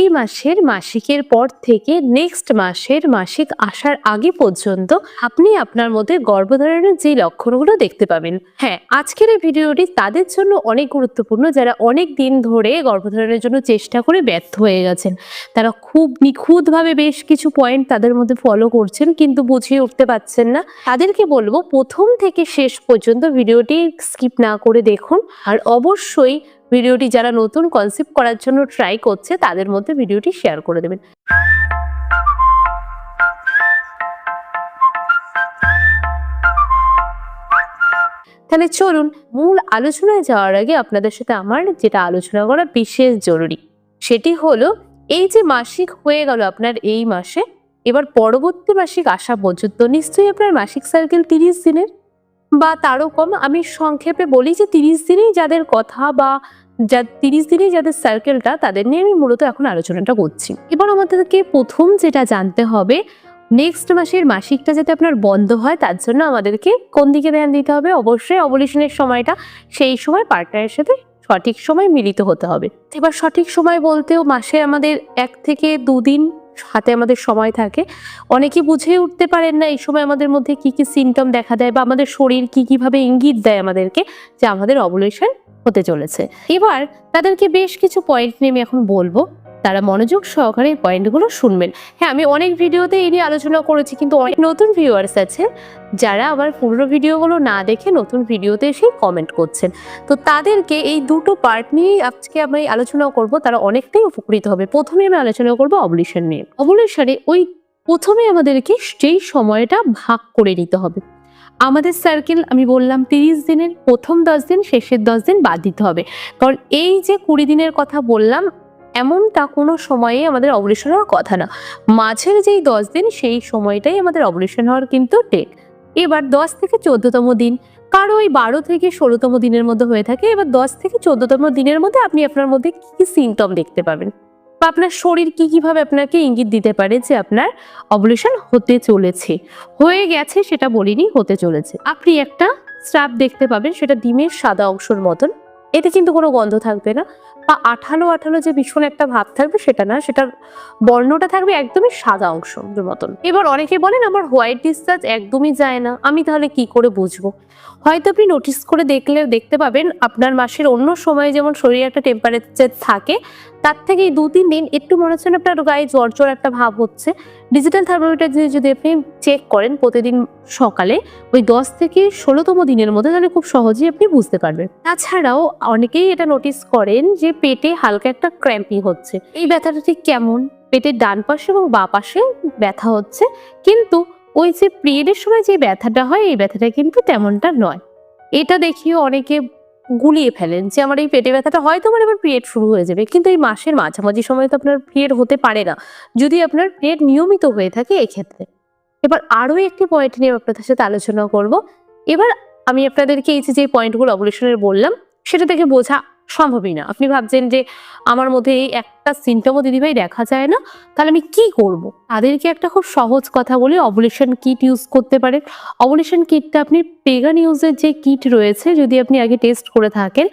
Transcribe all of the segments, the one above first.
এই মাসের মাসিকের পর থেকে নেক্সট মাসের মাসিক আসার আগে পর্যন্ত আপনি আপনার মধ্যে গর্ভধারণের যে লক্ষণগুলো দেখতে পাবেন। হ্যাঁ আজকের এই ভিডিওটি তাদের জন্য অনেক গুরুত্বপূর্ণ যারা অনেক দিন ধরে গর্ভধারণের জন্য চেষ্টা করে ব্যর্থ হয়ে গেছেন। তারা খুব নিখুঁতভাবে বেশ কিছু পয়েন্ট তাদের মধ্যে ফলো করছেন কিন্তু বুঝিয়ে উঠতে পারছেন না। তাদেরকে বলব প্রথম থেকে শেষ পর্যন্ত ভিডিওটি স্কিপ না করে দেখুন। আর অবশ্যই ভিডিওটি যারা নতুন কনসেপ্ট করার জন্য ট্রাই করছে, তাদের মধ্যে ভিডিওটি শেয়ার করে দেবেন। তাহলে চলুন, মূল আলোচনায় যাওয়ার আগে আপনাদের সাথে আমার যেটা আলোচনা করা বিশেষ জরুরি, সেটি হলো এই যে মাসিক হয়ে গেল আপনার এই মাসে, এবার পরবর্তী মাসিক আসা পর্যন্ত নিশ্চয়ই আপনার মাসিক সার্কেল তিরিশ দিনের? বা তারও কম আমি সংক্ষেপে বলি যে তিরিশ দিনেই যাদের কথা বা যা তিরিশ দিনেই যাদের সার্কেলটা তাদের নিয়ে আমি মূলত এখন আলোচনাটা করছি। এবার আমাদেরকে প্রথম যেটা জানতে হবে নেক্সট মাসের মাসিকটা যাতে আপনার বন্ধ হয়, তার জন্য আমাদেরকে কোন দিকে ধ্যান দিতে হবে? অবশ্যই অবলিশনের সময়টা, সেই সময় পার্টনারের সাথে সঠিক সময় মিলিত হতে হবে। এবার সঠিক সময় বলতেও মাসে আমাদের এক থেকে দুদিন হাতে আমাদের সময় থাকে। অনেকে বুঝে উঠতে পারেন না এই সময় আমাদের মধ্যে কি কি সিমটম দেখা দেয় বা আমাদের শরীর কি কীভাবে ইঙ্গিত দেয় আমাদেরকে, যে আমাদের অবলেশন হতে চলেছে। এবার তাদেরকে বেশ কিছু পয়েন্ট নিয়ে আমি এখন বলব। তারা মনোযোগ সহকারে পয়েন্টগুলো শুনবেন। হ্যাঁ আমি অনেক ভিডিওতে এই নিয়ে আলোচনা করেছি, কিন্তু অনেক নতুন ভিউয়ার্স আছে যারা আবার পুরনো ভিডিওগুলো না দেখে নতুন ভিডিওতে এসে কমেন্ট করছেন। তো তাদেরকে এই দুটো পার্ট নিয়ে আজকে আমি আলোচনা করব। তারা অনেকটাই উপকৃত হবে। প্রথমে আমি আলোচনা করব অবলিশন নিয়ে। অবলিশনে ওই প্রথমে আমাদেরকে সেই সময়টা ভাগ করে নিতে হবে। আমাদের সার্কেল আমি বললাম তিরিশ দিনের, প্রথম দশ দিন, শেষের দশ দিন বাদ দিতে হবে। কারণ এই যে কুড়ি দিনের কথা বললাম এমনটা কোনো সময়ে আমাদের অবলিশন হওয়ার কথা না। মাঝের যেই দশ দিন, সেই সময়টাই আমাদের অবলিশন হওয়ার কিন্তু ডেট এবার দশ থেকে চোদ্দতম দিন, কারও ওই বারো থেকে ষোলোতম দিনের মধ্যে হয়ে থাকে, এবার দশ থেকে চোদ্দতম দিনের মধ্যে আপনি আপনার মধ্যে কী কী সিমটম দেখতে পাবেন? বা আপনার শরীর কি, কীভাবে আপনাকে ইঙ্গিত দিতে পারে যে আপনার অবলিউশন হতে চলেছে? হয়ে গেছে সেটা বলিনি, হতে চলেছে। আপনি একটা স্রাব দেখতে পাবেন, সেটা ডিমের সাদা অংশের মতন। এতে কিন্তু কোনো গন্ধ থাকবে না। বা আঠালো আঠালো যে ভীষণ একটা ভাব থাকবে সেটা না, সেটার বর্ণটা থাকবে একদমই সাদা অংশ মতন। এবার অনেকে বলেন, আমার হোয়াইট ডিসচার্জ একদমই যায় না, আমি তাহলে কি করে বুঝব? হয়তো আপনি নোটিস করে দেখলে, দেখতে পাবেন আপনার মাসের অন্য সময় যেমন শরীরে একটা টেম্পারেচার থাকে, তার থেকে দু তিন দিন একটু মনে হচ্ছে আপনার গায়ে জ্বর জ্বর একটা ভাব হচ্ছে। ডিজিটাল থার্মোমিটার দিয়ে যদি আপনি চেক করেন প্রতিদিন সকালে, ওই দশ থেকে ষোলোতম দিনের মধ্যে তাহলে খুব সহজেই আপনি বুঝতে পারবেন। তাছাড়াও অনেকেই এটা নোটিস করেন যে পেটে হালকা একটা ক্র্যাম্পিং হচ্ছে। এই ব্যথাটা ঠিক কেমন? পেটের ডান পাশে এবং বা পাশে ব্যথা হচ্ছে, কিন্তু ওই যে পিরিয়ডের সময় যে ব্যথাটা হয়, এই ব্যথাটা কিন্তু তেমনটা নয়। এটা দেখিয়ে অনেকে গুলিয়ে ফেলেন যে আমার এই পেটে ব্যথাটা হয়তো আমার এবার পিরিয়ড শুরু হয়ে যাবে, কিন্তু এই মাসের মাঝামাঝি সময় তো আপনার পিরিয়ড হতে পারে না। যদি আপনার পিরিয়ড নিয়মিত হয়ে থাকে, এক্ষেত্রে এবার আরও একটি পয়েন্ট নিয়ে আপনাদের সাথে আলোচনা করব। এবার আমি আপনাদেরকে এই যে পয়েন্টগুলো অবলিউশনের বললাম, সেটা থেকে বোঝা সম্ভবই না। আপনি ভাবছেন যে, আমার মধ্যে এই একটা সিমটমও দিদিভাই দেখা যায় না, তাহলে আমি কি করব? তাদেরকে একটা খুব সহজ কথা বলি অবলিউশন কিট ইউজ করতে পারেন। অবলিউশন কিটটা আপনি পেগান ইউজের যে কিট রয়েছে, যদি আপনি আগে টেস্ট করে থাকেন,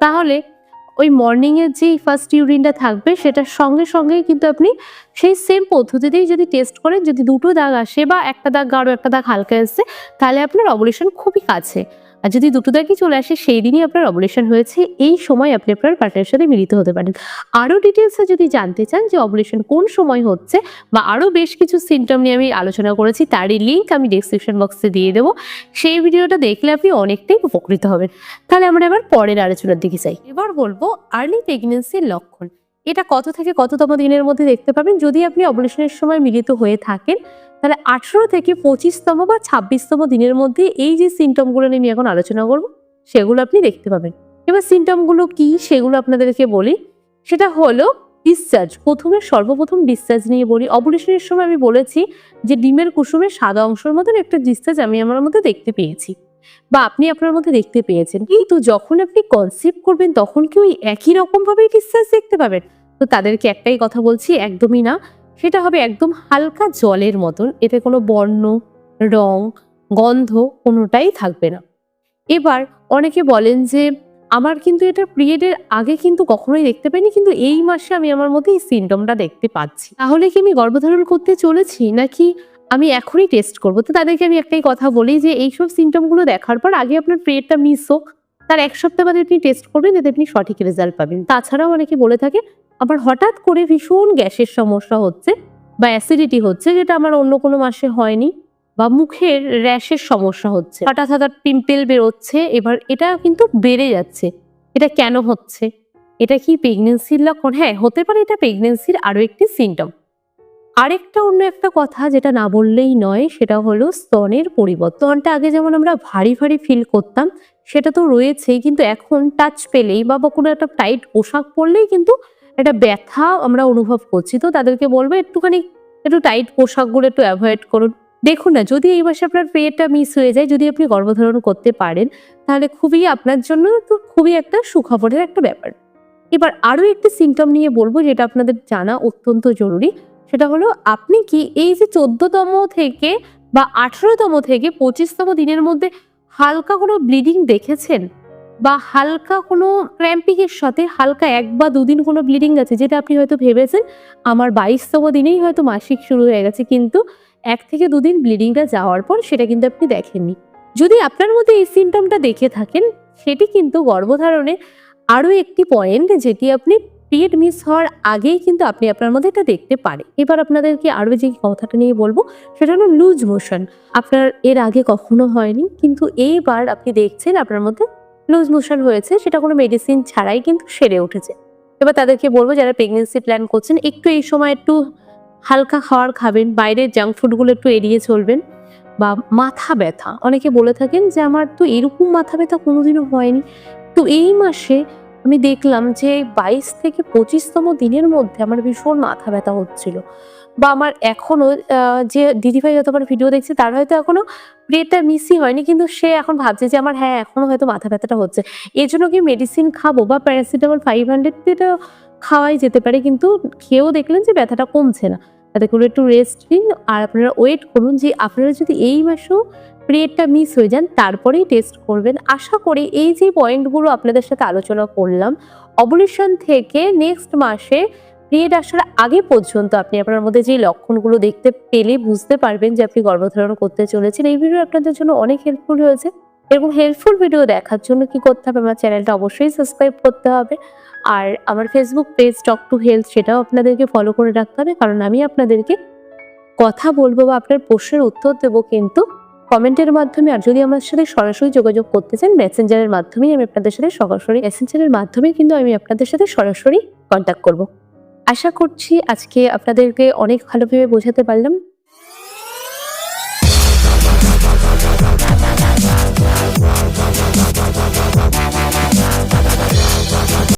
তাহলে ওই মর্নিংয়ের যে ফার্স্ট ইউরিনটা থাকবে, সেটার সঙ্গে সঙ্গে কিন্তু আপনি সেই সেম পদ্ধতিতেই যদি টেস্ট করেন, যদি দুটো দাগ আসে বা একটা দাগ গাঢ় একটা দাগ হালকা এসছে তাহলে আপনার অবলিউশন খুবই কাছে। আর যদি দুটো দাগই চলে আসে, সেই দিনই আপনার অবলেশন হয়েছে। এই সময় আপনি আপনার পার্টনারের সাথে মিলিত হতে পারেন। আরও ডিটেলসে যদি জানতে চান যে অবলেশন কোন সময় হচ্ছে বা আরও বেশ কিছু সিমটম নিয়ে আমি আলোচনা করেছি, তারই লিঙ্ক আমি ডিসক্রিপশন বক্সে দিয়ে দেবো। সেই ভিডিওটা দেখলে আপনি অনেকটাই উপকৃত হবেন। তাহলে আমরা এবার পরের আলোচনার দিকে যাই। এবার বলব আর্লি প্রেগনেন্সির লক্ষণ। এটা কত থেকে কততম দিনের মধ্যে দেখতে পাবেন? যদি আপনি অবলেশনের সময় মিলিত হয়ে থাকেন, তাহলে আঠেরো থেকে পঁচিশতম বা ছাব্বিশতম দিনের মধ্যে এই যে সিমটমগুলো নিয়ে আমি এখন আলোচনা করব, সেগুলো আপনি দেখতে পাবেন। এবার সিমটমগুলো কি সেগুলো আপনাদেরকে বলি। সেটা হলো ডিসচার্জ প্রথমে সর্বপ্রথম ডিসচার্জ নিয়ে বলি। অবলেশনের সময় আমি বলেছি যে ডিমের কুসুমের সাদা অংশের মতন একটা ডিসচার্জ আমি আমার মধ্যে দেখতে পেয়েছি। বা আপনি আপনার মধ্যে দেখতে পেয়েছেন, কিন্তু যখন আপনি কনসেপ্ট করবেন, তখন কি ওই একই রকমভাবেই ডিসচার্জ দেখতে পাবেন। তো তাদেরকে একটাই কথা বলছি, একদমই না। সেটা হবে একদম হালকা জলের মতন, এতে কোনো বর্ণ, রং, গন্ধ কোনোটাই থাকবে না। এবার অনেকে বলেন যে, আমার কিন্তু এটা পিরিয়ডের আগে কিন্তু কখনোই দেখতে পাইনি, কিন্তু এই মাসে আমি আমার মধ্যে এই সিমটমটা দেখতে পাচ্ছি। তাহলে কি আমি গর্ভধারণ করতে চলেছি, নাকি আমি এখনই টেস্ট করব। তো তাদেরকে আমি একটাই কথা বলি যে এইসব সিমটমগুলো দেখার পর আগে আপনার পিরিয়ডটা মিস হোক, তার এক সপ্তাহ বাদে আপনি টেস্ট করবেন যাতে আপনি সঠিক রেজাল্ট পাবেন। তাছাড়াও অনেকে বলে থাকে, আবার হঠাৎ করে ভীষণ গ্যাসের সমস্যা হচ্ছে বা অ্যাসিডিটি হচ্ছে যেটা আমার অন্য কোনো মাসে হয়নি বা মুখের র্যাশের সমস্যা হচ্ছে। হঠাৎ হঠাৎ পিম্পেল বেরোচ্ছে, এবার এটা কিন্তু বেড়ে যাচ্ছে। এটা কেন হচ্ছে? এটা কি প্রেগনেন্সির লক্ষণ হ্যাঁ হতে পারে এটা প্রেগনেন্সির আরও একটি সিমটম আরেকটা অন্য একটা কথা যেটা না বললেই নয়, সেটা হলো স্তনের পরিবর্তনটা আগে যেমন আমরা ভারী ভারী ফিল করতাম, সেটা তো রয়েছেই, কিন্তু এখন টাচ পেলেই বা কোনো একটা টাইট পোশাক পরলেই কিন্তু একটা ব্যথা আমরা অনুভব করছি। তো তাদেরকে বলব একটুখানি একটু টাইট পোশাকগুলো একটু অ্যাভয়েড করুন। দেখুন না, যদি এই মাসে আপনার পেটটা মিস হয়ে যায়, যদি আপনি গর্ভধারণ করতে পারেন, তাহলে খুবই আপনার জন্য তো খুবই একটা সুখবরের একটা ব্যাপার। এবার আরও একটি সিমটম নিয়ে বলব, যেটা আপনাদের জানা অত্যন্ত জরুরি। সেটা হলো, আপনি কি এই যে চোদ্দতম থেকে বা আঠারোতম থেকে পঁচিশতম দিনের মধ্যে হালকা কোনো ব্লিডিং দেখেছেন? বা হালকা কোনো ক্র্যাম্পিংয়ের সাথে হালকা এক বা দুদিন কোনো ব্লিডিং আছে, যেটা আপনি হয়তো ভেবেছেন, আমার বাইশতম দিনেই হয়তো মাসিক শুরু হয়ে গেছে, কিন্তু এক থেকে দুদিন ব্লিডিংটা যাওয়ার পর সেটা কিন্তু আপনি দেখেননি। যদি আপনার মধ্যে এই সিমটমটা দেখে থাকেন, সেটি কিন্তু গর্ভধারণে আরও একটি পয়েন্ট যেটি আপনি পিরিয়ড মিস হওয়ার আগেই কিন্তু আপনি আপনার মধ্যে এটা দেখতে পারেন এবার আপনাদেরকে আরও যে কথাটা নিয়ে বলব, সেটা হলো লুজ মোশন আপনার এর আগে কখনো হয়নি, কিন্তু এইবার আপনি দেখছেন আপনার মধ্যে লুজ মোশন হয়েছে, সেটা কোনো মেডিসিন ছাড়াই কিন্তু সেরে উঠেছে। এবার তাদেরকে বলব, যারা প্রেগনেন্সি প্ল্যান করছেন, একটু এই সময় একটু হালকা খাওয়ার খাবেন, বাইরের জাঙ্ক ফুডগুলো একটু এড়িয়ে চলবেন, বা মাথা ব্যথা। অনেকে বলে থাকেন যে, আমার তো এরকম মাথা ব্যথা কোনোদিনও হয়নি। তো এই মাসে আমি দেখলাম যে বাইশ থেকে পঁচিশতম দিনের মধ্যে আমার ভীষণ মাথা ব্যথা হচ্ছিল। বা আমার এখনও যে দিদিভাই হয়তো আমার ভিডিও দেখছে, তার হয়তো এখনও ব্রেডটা মিসই হয়নি, কিন্তু সে এখন ভাবছে যে আমার হ্যাঁ এখনও হয়তো মাথা ব্যথাটা হচ্ছে। এর জন্য কি মেডিসিন খাব বা প্যারাসিটামল ফাইভ হান্ড্রেড খাওয়াই যেতে পারে, কিন্তু খেয়েও দেখলেন যে ব্যথাটা কমছে না। তাতে করে একটু রেস্ট নিন। আর আপনারা ওয়েট করুন যে আপনারা যদি এই মাসেও পিরিয়ডটা মিস হয়ে যান, তারপরেই টেস্ট করবেন। আশা করি এই যে পয়েন্টগুলো আপনাদের সাথে আলোচনা করলাম অবলিউশন থেকে নেক্সট মাসে পিরিয়ড আসার আগে পর্যন্ত আপনি আপনার মধ্যে যে লক্ষণগুলো দেখতে পেলে বুঝতে পারবেন যে আপনি গর্ভধারণ করতে চলেছেন। এই ভিডিও আপনাদের জন্য অনেক হেল্পফুল হয়েছে। এরকম হেল্পফুল ভিডিও দেখার জন্য কি করতে হবে, আমার চ্যানেলটা অবশ্যই সাবস্ক্রাইব করতে হবে। আর আমার Facebook page talk to health সেটাও আপনাদেরকে ফলো করে রাখতে হবে, কারণ আমি আপনাদেরকে কথা বলব বা আপনার প্রশ্নের উত্তর দেবো কিন্তু কমেন্টের মাধ্যমে, আর যদি আমার সাথে সরাসরি যোগাযোগ করতে চান মেসেঞ্জারের মাধ্যমেই আমি আপনাদের সাথে সরাসরি মেসেঞ্জারের মাধ্যমে কিন্তু আমি আপনাদের সাথে সরাসরি কন্ট্যাক্ট করব। আশা করছি আজকে আপনাদেরকে অনেক ভালোভাবে বোঝাতে পারলাম।